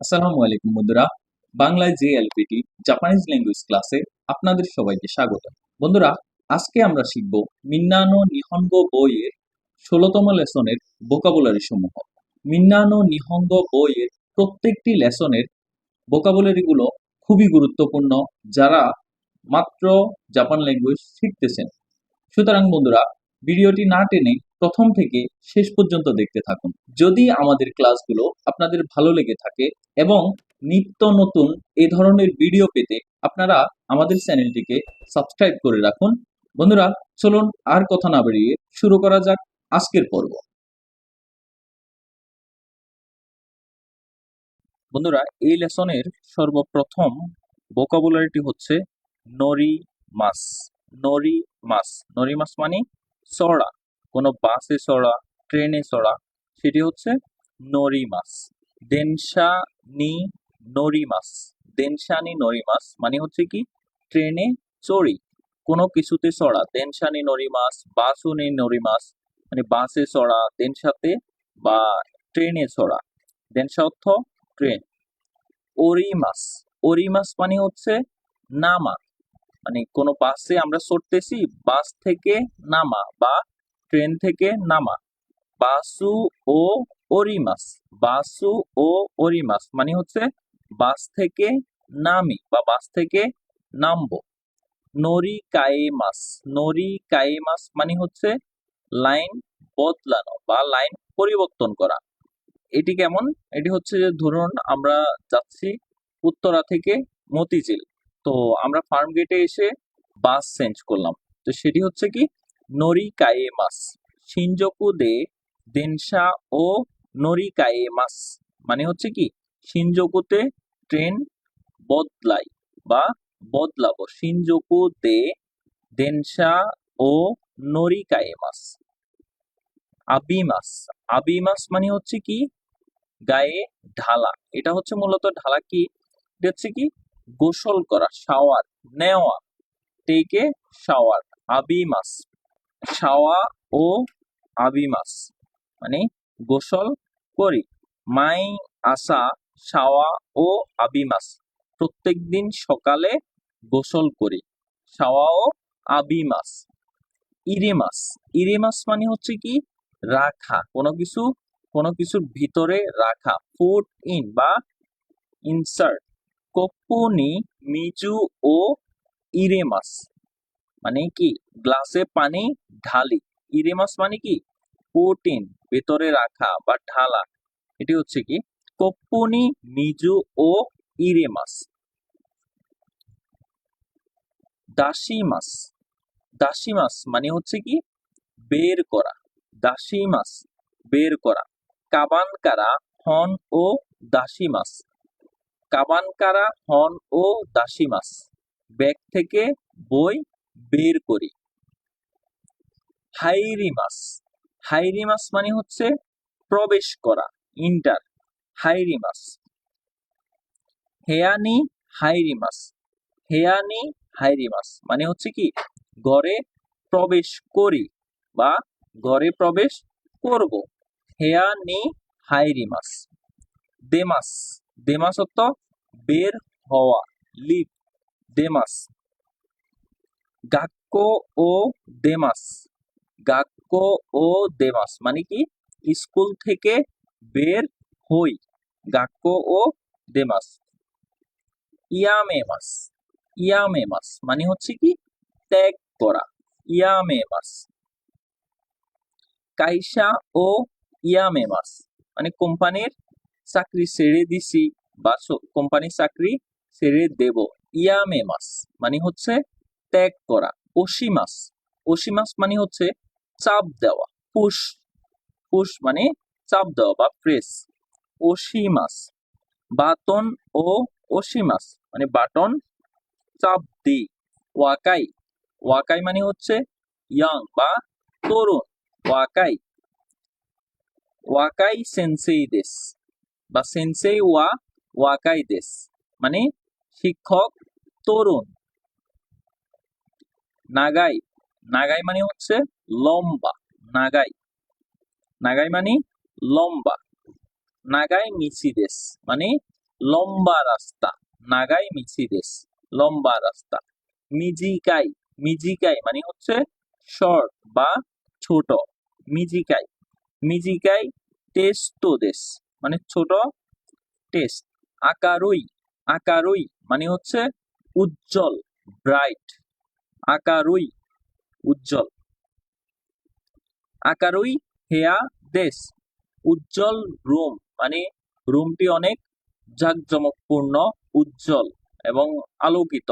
আসসালামু আলাইকুম বন্ধুরা, বাংলায় যে এলপিটি জাপানিজ ল্যাঙ্গুয়েজ ক্লাসে আপনাদের সবাইকে স্বাগত। বন্ধুরা, আজকে আমরা শিখব মিন্নানো নিহঙ্গ বইয়ের ষোলোতম লেসনের ভোকাবুলারি সমূহ। মিন্নানো নিহঙ্গ বইয়ের প্রত্যেকটি লেসনের ভোকাবুলারিগুলো খুবই গুরুত্বপূর্ণ, যারা মাত্র জাপান ল্যাঙ্গুয়েজ শিখতেছেন। সুতরাং বন্ধুরা, ভিডিওটি না টেনে প্রথম থেকে শেষ পর্যন্ত দেখতে থাকুন। যদি আমাদের ক্লাসগুলো আপনাদের ভালো লেগে থাকে এবং নিত্য নতুন এই ধরনের ভিডিও পেতে আপনারা আমাদের চ্যানেলটিকে সাবস্ক্রাইব করে রাখুন। বন্ধুরা, চলুন আর কথা না বাড়িয়ে শুরু করা যাক আজকের পর্ব। বন্ধুরা, এই লেসনের সর্বপ্রথম ভোকাবুলারিটি হচ্ছে নরি মাস নরি মাস নরি মাস মানে চড়া কোনো বাসে চড়া, ট্রেনে চড়া, সেটি হচ্ছে নরি মাস দেনশা নি নরি মাস দেনশা নি নরি মাস মানে হচ্ছে কি? ট্রেনে চড়ি, কোনো কিছুতে চড়া। দেনশা নি নরি মাস বাসু নি নরি মাস মানে বাসে চড়া, দেনশাতে বা ট্রেনে চড়া। দেনশা অর্থ ট্রেন। ওরিমাস। ওরিমাস মানে হচ্ছে নামা। মানে কোনো বাসে আমরা চড়তেছি, বাস থেকে নামা বা ট্রেন থেকে নামা। বাসু ও ওরিমাস বাসু ও ওরিমাস মানে হচ্ছে বাস থেকে নামি বা বাস থেকে নামবো। নরি কায়েমাস নরি কায়েমাস মানে হচ্ছে লাইন বদলানো বা লাইন পরিবর্তন করা। এটি কেমন? এটি হচ্ছে যে ধরুন আমরা যাচ্ছি উত্তরা থেকে মতিঝিল। তো আমরা ফার্ম গেটে এসে বাস চেঞ্জ করলাম। তো সেটি হচ্ছে কি? নরি কায়েমাস শিনজোকু দে দেনশা ও নরি কায়েমাস মানে হচ্ছে কি? শিনজোকুতে ট্রেন বদলাই বা বদলাবো। শিনজোকু দে দেনশা ও নরি কায়েমাস আবিমাস। আবিমাস মানে হচ্ছে কি? গায়ে ঢালা। এটা হচ্ছে মূলত ঢালা কি? এটা হচ্ছে কি? গোসল করা, শাওয়ার, নেওয়া টেকে শাওয়ার। আবিমাস। শাওয়া ও আবিমাস মানে গোসল করি। মাই আসা, শাওয়া ও আবিমাস প্রত্যেক দিন সকালে গোসল করি। শাওয়া ও আবিমাস, ইরেমাস। ইরেমাস মানে হচ্ছে কি? রাখা, কোনো কিছু, কোনো কিছুর ভিতরে রাখা। ফুট ইন বা ইনসার্ট কপুনি মিজু ও ইরেমাস। মানে কি? গ্লাসে পানি ঢালি। ইরেমাস মানে কি? পুটিন ভেতরে রাখা বা ঢালা। এটি হচ্ছে কি? কপুনি মিজু ও ইরেমাস। দাসিমাস। দাসিমাস মানে হচ্ছে কি? বের করা। দাসিমাস, বের করা। কাবানকারা, হন ও দাসিমাস। কাবানকারা, হন ও দাসিমাস। ব্যাগ থেকে বই বের করি। হাইরিমাস। হাইরিমাস মানে হচ্ছে প্রবেশ করা, ইন্টার। হাইরিমাস। হেয়ানি হাইরিমাস। হেয়ানি হাইরিমাস মানে হচ্ছে কি? ঘরে প্রবেশ করি বা ঘরে প্রবেশ করব। হেয়ানি হাইরিমাস। দেমাস। দেমাস অর্থ বের হওয়া, লিভ। দেমাস। গাক্কো ও দেমাস গাক্কো ও দেমাস মানে কি? স্কুল থেকে বের হই। গাক্কো ও দেমাস ইয়ামেমাস ইয়ামেমাস মানে হচ্ছে কি? ত্যাগ করা। ইয়ামেমাস কাইসা ও ইয়ামেমাস মানে কোম্পানির চাকরি ছেড়ে দিছি বা কোম্পানির চাকরি ছেড়ে দেব। ইয়ামেমাস মানে হচ্ছে ত্যাগ করা ওশিমাস ওশিমাস মানে হচ্ছে চাপ দেওয়া, পুশ। পুশ মানে চাপ দেওয়া বা প্রেস। ওশিমাস বাটন ও ওশিমাস মানে বাটন, চাপ দি। ওয়াকাই। ওয়াকাই মানে হচ্ছে ইয়াং বা তরুণ। ওয়াকাই। ওয়াকাই সেন্সেই দেশ বা সেন্সেই ওয়া, ওয়াকাই দেশ। মানে শিক্ষক তরুণ। নাগাই নাগাই মানে হচ্ছে লম্বা, নাগাই। নাগাই মানে লম্বা। নাগাই মিসি দেশ মানে লম্বা রাস্তা। নাগাই মিছি দেশ, লম্বা রাস্তা। মিজিকাই মিজিকাই মানে হচ্ছে শর্ট বা ছোট। মিজিকাই মিজিকাই টেস্টো দেশ মানে ছোট টেস্ট। আকারুই আকারুই মানে হচ্ছে উজ্জ্বল, ব্রাইট। আকারুই উজ্জ্বল। আকারুই হেয়া দেশ, উজ্জ্বল রুম মানে রুমটি অনেক জাঁকজমকপূর্ণ, উজ্জ্বল এবং আলোকিত।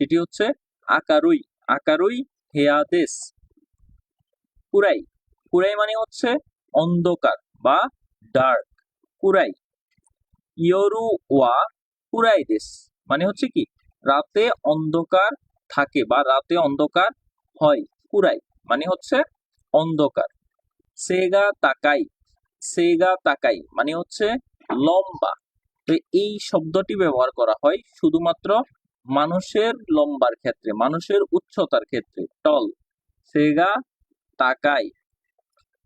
সেটি হচ্ছে আকারুই আকারুই হেয়া দেশ। কুরাই কুরাই মানে হচ্ছে অন্ধকার বা ডার্ক, কুরাই। ইয়োরু ওয়া কুরাই দেশ মানে হচ্ছে কি? রাতে অন্ধকার থাকে বা রাতে অন্ধকার হয় কুরাই মানে হচ্ছে অন্ধকার। সেগা তাকাই সেগা তাকাই মানে হচ্ছে লম্বা। তো এই শব্দটি ব্যবহার করা হয় শুধুমাত্র মানুষের লম্বার ক্ষেত্রে, মানুষের উচ্চতার ক্ষেত্রে, টল। সেগা তাকাই।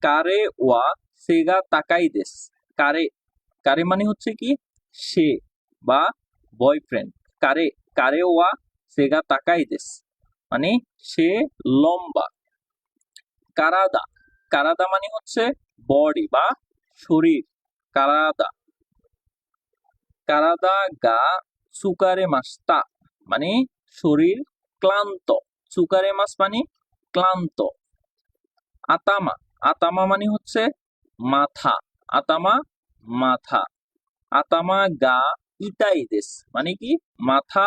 কারে ওয়া, সেগা তাকাই দেশ। কারে কারে মানে হচ্ছে কি? সে বা বয়ফ্রেন্ড। কারে কারে ওয়া সেগা তাকাই দেশ। মানে সে লম্বা। কারাদা। কারাদা মানে হচ্ছে বডি বা শরীর। কারাদা। কারাদা গা সুকারে মাস্তা মানে শরীর ক্লান্ত। সুকারে মাস মানে ক্লান্ত। আতামা। আতামা মানে হচ্ছে মাথা। আতামা মাথা। আতামা গা ইতাই দেশ। মানে কি? মাথা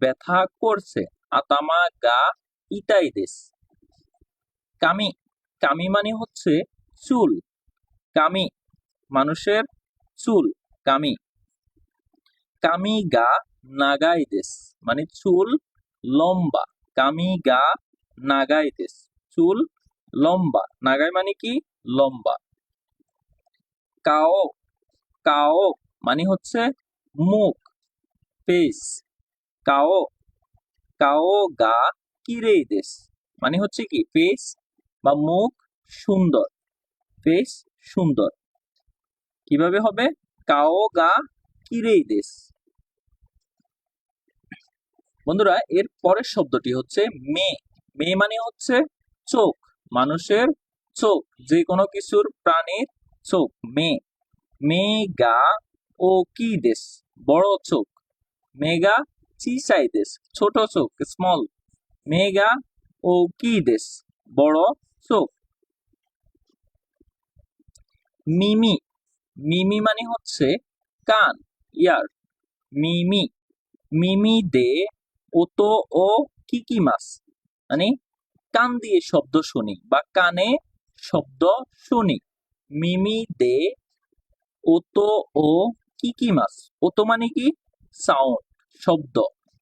ব্যথা করছে, আতামা গা ইটাই দেশ কামি কামি মানে হচ্ছে চুল। কামি, মানুষের চুল, কামি। কামি গা নাগাই দেশ মানে চুল লম্বা। কামি গা নাগাই দেশ চুল লম্বা। নাগাই মানে কি? লম্বা। কাও কাও মানে হচ্ছে মুখ ফেস কাও কাও গা কিরেই দেশ মানে হচ্ছে কি ফেস বা মুখ সুন্দর ফেস সুন্দর কীভাবে হবে কাও গা কিরেই দেশ বন্ধুরা এর পরের শব্দটি হচ্ছে মে মে মানে হচ্ছে চোখ মানুষের চোখ যে কোনো কিছুর প্রাণীর চোখ মে মেগা ও কি দেশ বড় চোখ মেগা চিসাই দেশ ছোট চোখ স্মল মেগা ও কি দেশ, বড় চোখ। মিমি মিমি মানে হচ্ছে কান, ইয়ার। মিমি মিমি দে ওতো ও কিকি মাস মানে কান দিয়ে শব্দ শুনি বা কানে শব্দ শুনি। মিমি দে ওতো ও কি কিকি মাস ওতো মানে কি? সাউন্ড। শব্দ।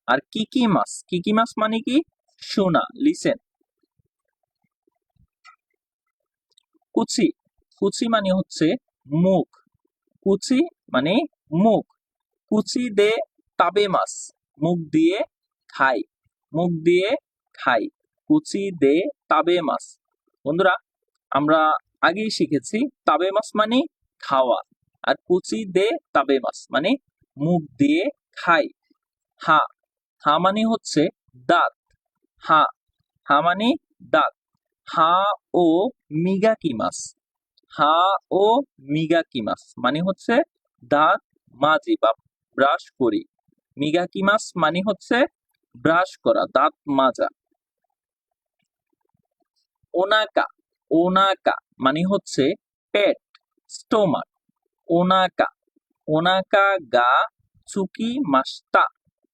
আর কিকি মাস কি মাস মানে কি? শোনা লিসেন কুচি কুচি মানে হচ্ছে মুখ। কুচি মানে মুখ। কুচি দে তাবে মাছ মুখ দিয়ে খাই, মুখ দিয়ে খাই। কুচি দে তাবে মাছ বন্ধুরা, আমরা আগেই শিখেছি, তাবে মাছ মানে খাওয়া। আর কুচি দে তাবে মাছ মানে মুখ দিয়ে খাই। হা হা মানে হচ্ছে দাঁত। হা হা মানে দাঁত। হা ও মিগাকি মাছ হা ও মিগাকি মাছ মানে হচ্ছে দাঁত মাজি বা ব্রাশ করি। মিগাকি মাছ মানে হচ্ছে ব্রাশ করা, দাঁত মাজা। ওনাকা ওনাকা মানে হচ্ছে পেট, স্টোমাক। ওনাকা ওনাকা গা, চুকি, মাস্তা।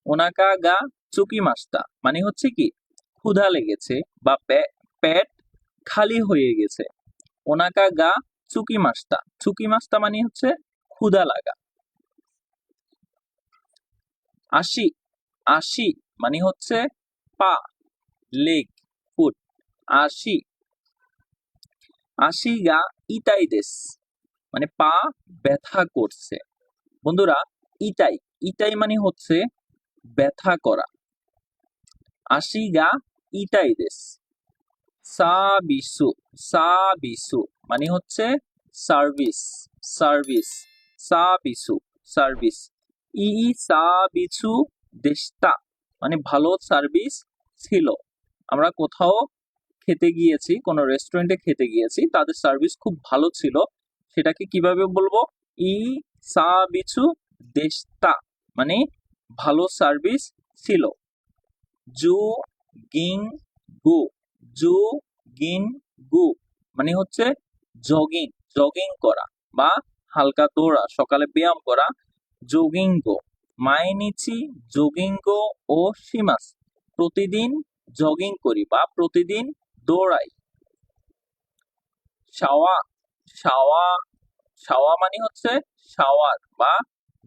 ওনাকা গা চুকি মাস্তা মানে হচ্ছে কি, ক্ষুধা লেগেছে বা পেট খালি হয়ে গেছে। ওনাকা গা চুকি মাস্তা চুকি মাস্তা মানে হচ্ছে ক্ষুধা লাগা। আশি আশি মানে হচ্ছে পা, লেগ, ফুট। আশি আশি গা ইতাই দেশ মানে পা ব্যথা করছে। বন্ধুরা ইটাই ইটাই মানে হচ্ছে ব্যথা করা। আশি গা ইটাই দেশ। সা বিসু সা বিসু মানে হচ্ছে সার্ভিস সার্ভিস। সা বিসু, সার্ভিস। ই সা বিছু দেশতা মানে ভালো সার্ভিস ছিল। আমরা কোথাও খেতে গিয়েছি, কোনো রেস্টুরেন্টে খেতে গিয়েছি, তাদের সার্ভিস খুব ভালো ছিল। সেটাকে কীভাবে বলব? ই, সা বিছু দেশতা মানে ভালো সার্ভিস ছিল। জু গিং গু, জু গিন গু মানে হচ্ছে জগিং জগিং করা বা হালকা দৌড়া, সকালে ব্যায়াম করা জগিং গো। মাইনিচি জগিং গো ও শিমাস। প্রতিদিন জগিং করি বা প্রতিদিন দৌড়াই। শাওয়া শাওয়া শাওয়া মানে হচ্ছে শাওয়ার বা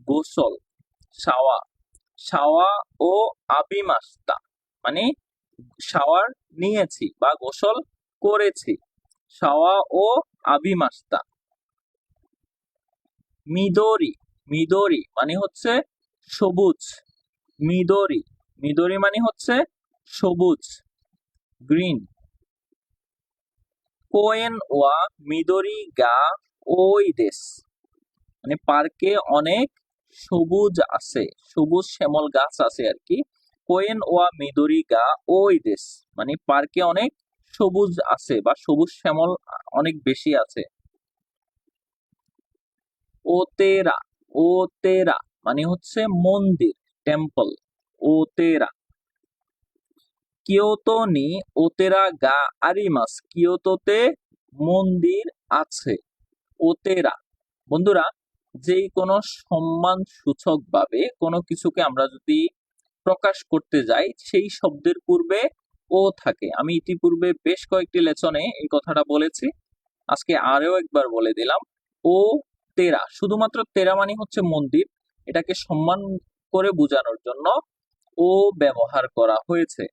গোসল, শাওয়া। শাওয়া ও আবিমাস্তা মানে শাওয়ার নিয়েছি বা গোসল করেছি। শাওয়া ও আবিমাস্তা। মিদরি মিদরি মানে হচ্ছে সবুজ। মিদরি মিদরি মানে হচ্ছে সবুজ। গ্রিন। কোয়েন ওয়া মিদরি গা ওই দেশ মানে পার্কে অনেক সবুজ আছে, সবুজ শ্যামল গাছ আছে আর কি কোয়েন ওয়া মিদরি গা ওই দেশ। মানে পার্কে অনেক সবুজ আছে বা সবুজ শ্যামল অনেক বেশি আছে। ও তেরা ও তেরা মানে হচ্ছে মন্দির, টেম্পল ও তেরা কিয়োতো নি ওতেরা গা আরিমাস, কিয়োতোতে মন্দির আছে, ওতেরা। বন্ধুরা যেই কোনো সম্মান সূচক ভাবে কোনো কিছুকে আমরা যদি প্রকাশ করতে যাই, সেই শব্দের পূর্বে ও থাকে। আমি ইতিপূর্বে বেশ কয়েকটি লেচনে এই কথাটা বলেছি। আজকে আরও একবার বলে দিলাম। ও তেরা, শুধুমাত্র তেরা মানে হচ্ছে মন্দির। এটাকে সম্মান করে বোঝানোর জন্য ও ব্যবহার করা হয়েছে।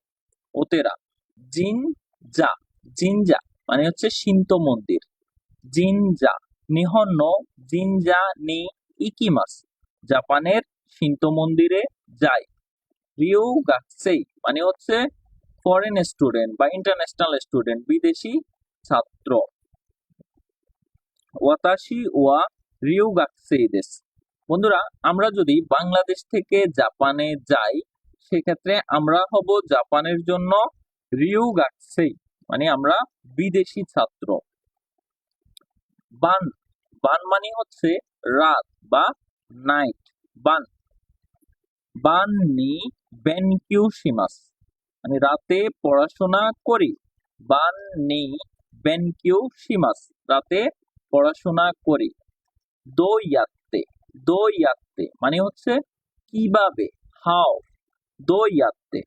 ও তেরা জিন যা জিনজা মানে হচ্ছে সিন্ত মন্দির। জিনজা নিহন্ন জিনজা নি ইকিমাস জাপানের শিন্ত মন্দিরে যায়। রিউ গাকসেই মানে হচ্ছে ফরেন স্টুডেন্ট বা ইন্টারন্যাশনাল স্টুডেন্ট বিদেশি ছাত্র। ওয়াতাশি ওয়া রিউ গাকসেই দেশ। বন্ধুরা, আমরা যদি বাংলাদেশ থেকে জাপানে যাই, সেক্ষেত্রে আমরা হব জাপানের জন্য রিউ গাকসেই মানে আমরা বিদেশি ছাত্র। বান বান মানে হচ্ছে রাত বা নাইট বান। বান নি বেনকিউ শিমাস মানে রাতে পড়াশোনা করি। বান নি বেনকিউ শিমাস রাতে পড়াশোনা করি। দো ইয়াত্তে দো ইয়াত্তে মানে হচ্ছে কীভাবে? হাও। দো ইয়াত্তে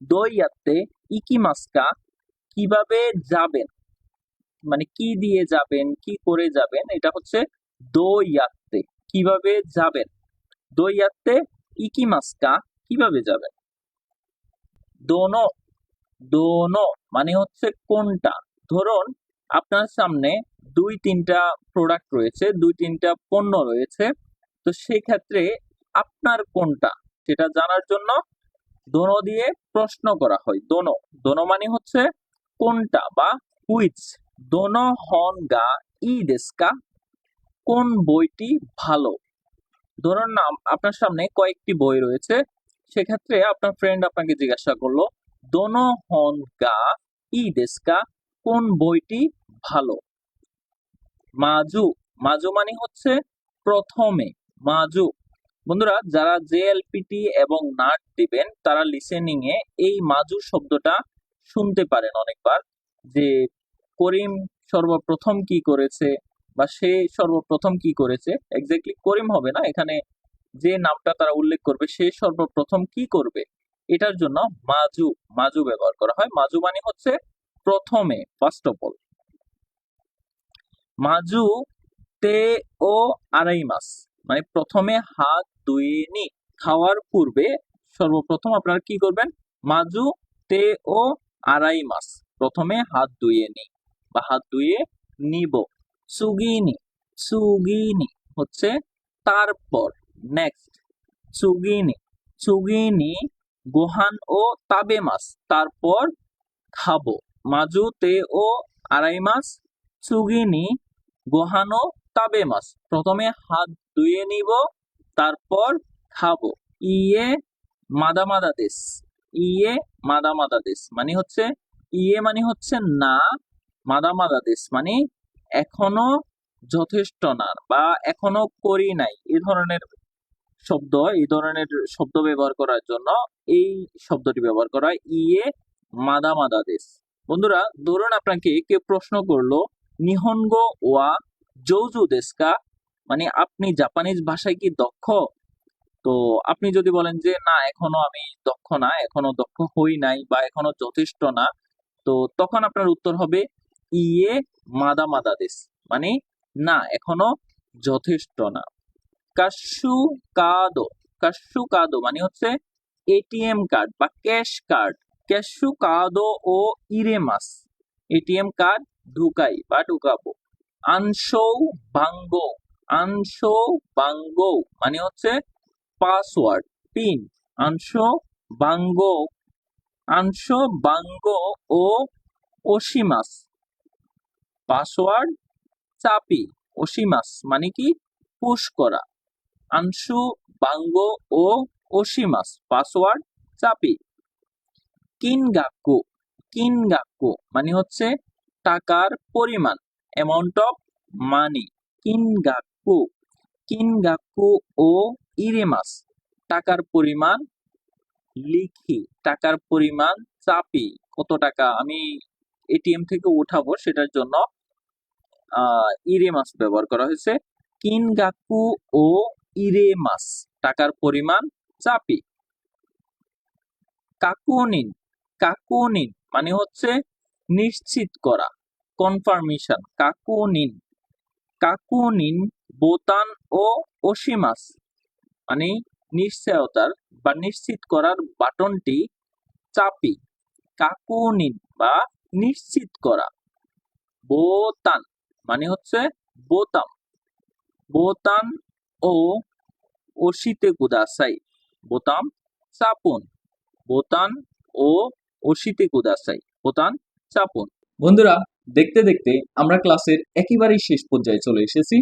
দো ইয়াত্তে ইকিমাস্কা কীভাবে যাবেন? মানে কি দিয়ে যাবেন, কি করে যাবেন, এটা হচ্ছে দো ইয়াত্তে কীভাবে যাবেন? দো ইয়াত্তে ইকিমাস্কা কীভাবে যাবেন? দোনো দোনো মানে হচ্ছে কোনটা? ধরুন আপনার সামনে দুই তিনটা প্রোডাক্ট রয়েছে, দুই তিনটা পণ্য রয়েছে, তো সেই ক্ষেত্রে আপনার কোনটা? সেটা জানার জন্য দোনো দিয়ে প্রশ্ন করা হয়, দোনো। দোনো মানে হচ্ছে কোনটা বা হুইচ দোনো হন গা ই দেশকা কোন বইটি ভালো? ধরুন আপনার সামনে কয়েকটি বই রয়েছে, সেক্ষেত্রে আপনার ফ্রেন্ড আপনাকে জিজ্ঞাসা করল দোনো হন গা ই দেশকা কোন বইটি ভালো? মাজু মাজু মানে হচ্ছে প্রথমে, মাজু। বন্ধুরা, যারা জেএলপিটি এবং নাট দিবেন, তারা লিসেনিং এ এই মাজু শব্দটা শুনতে পারেন অনেকবার, যে করিম সর্বপ্রথম কি করেছে বা সে সর্বপ্রথম কি করেছে? এক্স্যাক্টলি করিম হবে না? এখানে যে নামটা তারা উল্লেখ করবে, সে সর্বপ্রথম কি করবে? এটার জন্য মাজু মাজু ব্যবহার করা হয়। মাজু মানে হচ্ছে প্রথমে ফার্স্ট অফ অল মাজু তে ও আড়াই মাস মানে প্রথমে হাত ধুয়ে নি খাওয়ার পূর্বে সর্বপ্রথম আপনারা কি করবেন? মাজু তে ও আড়াই মাস প্রথমে হাত ধুয়ে নি বা হাত ধুয়ে নিব। সুগিনি সুগিনি হচ্ছে তারপর। নেক্সট সুগিনি সুগিনি গোহান ও তাবে মাস তারপর খাব। মাজু, তে ও আড়াই মাস সুগিনি গোহান ও তাবে মাস প্রথমে হাত ধুয়ে নিব, তারপর খাব। ইয়ে মাদা মাদা দেশ ইয়ে মাদা মাদা দেশ মানে হচ্ছে ইয়ে মানে হচ্ছে না মাদা মাদা দেশ মানে এখনও যথেষ্ট না বা এখনও করি নাই এই ধরনের শব্দ, এই ধরনের শব্দ ব্যবহার করার জন্য এই শব্দটি ব্যবহার করা হয় ইয়ে মাদা মাদা দেশ বন্ধুরা, ধরুন আপনাকে কেউ প্রশ্ন করল নিহনগো ওয়া জৌজু দেশকা? মানে আপনি জাপানিজ ভাষায় কি দক্ষ? তো আপনি যদি বলেন যে, না, এখনও আমি দক্ষ না, এখনও দক্ষ হই নাই বা এখনও যথেষ্ট না, তো তখন আপনার উত্তর হবে ইয়ে মাদা মাদা দেশ। মানে না, এখনও যথেষ্ট না। কাশু কাদো কাশু কাদো মানে হচ্ছে এটিএম কার্ড বা ক্যাশ কার্ড। ক্যাশু কাদো ও ইরেমাস। এটিএম কার্ড ঢুকাই বা ঢুকাবো। আনশো বাঙ্গো আনশো বাঙ্গো মানে হচ্ছে পাসওয়ার্ড, পিন। আনশো বাঙ্গো আনশো বাঙ্গো ও ওশিমাস। পাসওয়ার্ড চাপি ওশিমাস মানে কি? পুশ করা। আনশু বাঙ্গো ও ওশিমাস পাসওয়ার্ড চাপি। কিনগাকু কিনগাকু মানে হচ্ছে টাকার পরিমাণ অ্যামাউন্ট অফ মানি কিনগাকু কিনগাকু ও ইরেমাস, টাকার পরিমাণ লিখি, টাকার পরিমাণ চাপি। কত টাকা? আমি এটিএম থেকে উঠাবো সেটার জন্য। ইরেমাস ব্যবহার করা হয়েছে। কিনগাকু ও ইরেমাস টাকার পরিমাণ চাপি। কাকুনিন কাকুনিন মানে হচ্ছে নিশ্চিত করা কনফার্মেশন কাকুনিন। কাকুনিন বোতান ও ওশিমাস মানে নিশ্চয়তার বা নিশ্চিত করার বাটনটি চাপি। কাকুনিন বা নিশ্চিত করা, বোতান। মানে হচ্ছে বোতাম। বোতান ও ওশিতে কুদাসাই বোতাম, চাপুন। বোতান ও ওশিতে কুদাসাই বোতান, চাপুন। বন্ধুরা, দেখতে দেখতে আমরা ক্লাসের একেবারেই শেষ পর্যায়ে চলে এসেছি।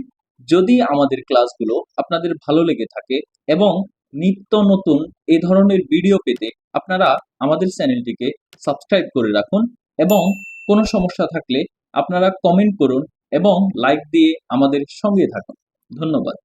যদি আমাদের ক্লাসগুলো আপনাদের ভালো লেগে থাকে এবং নিত্য নতুন এ ধরনের ভিডিও পেতে আপনারা আমাদের চ্যানেলটিকে সাবস্ক্রাইব করে রাখুন এবং কোনো সমস্যা থাকলে আপনারা কমেন্ট করুন এবং লাইক দিয়ে আমাদের সঙ্গে থাকুন। ধন্যবাদ।